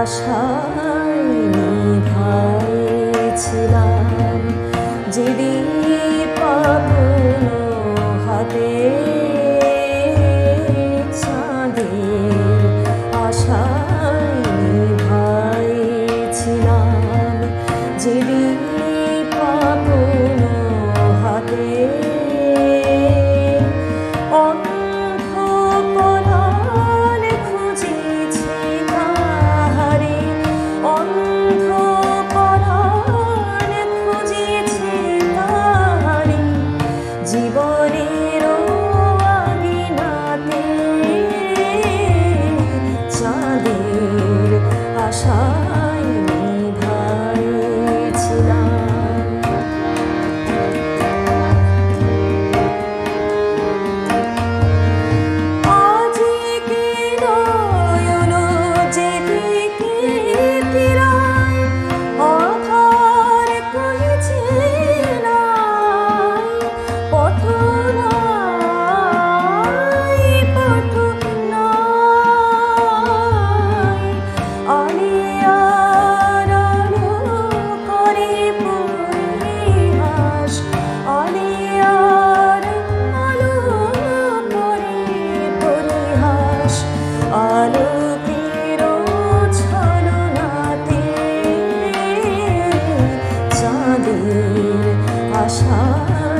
আশায় নিভাইছিলাম পাপ হাতে চাঁদে ভাই নিভাইছিলাম যেদিন time.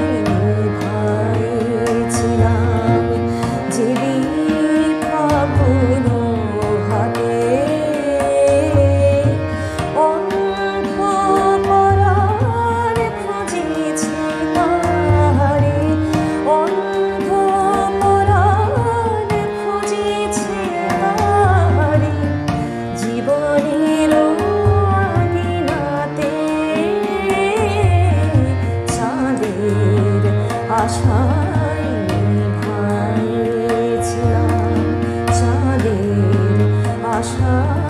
আশায় চলে আশা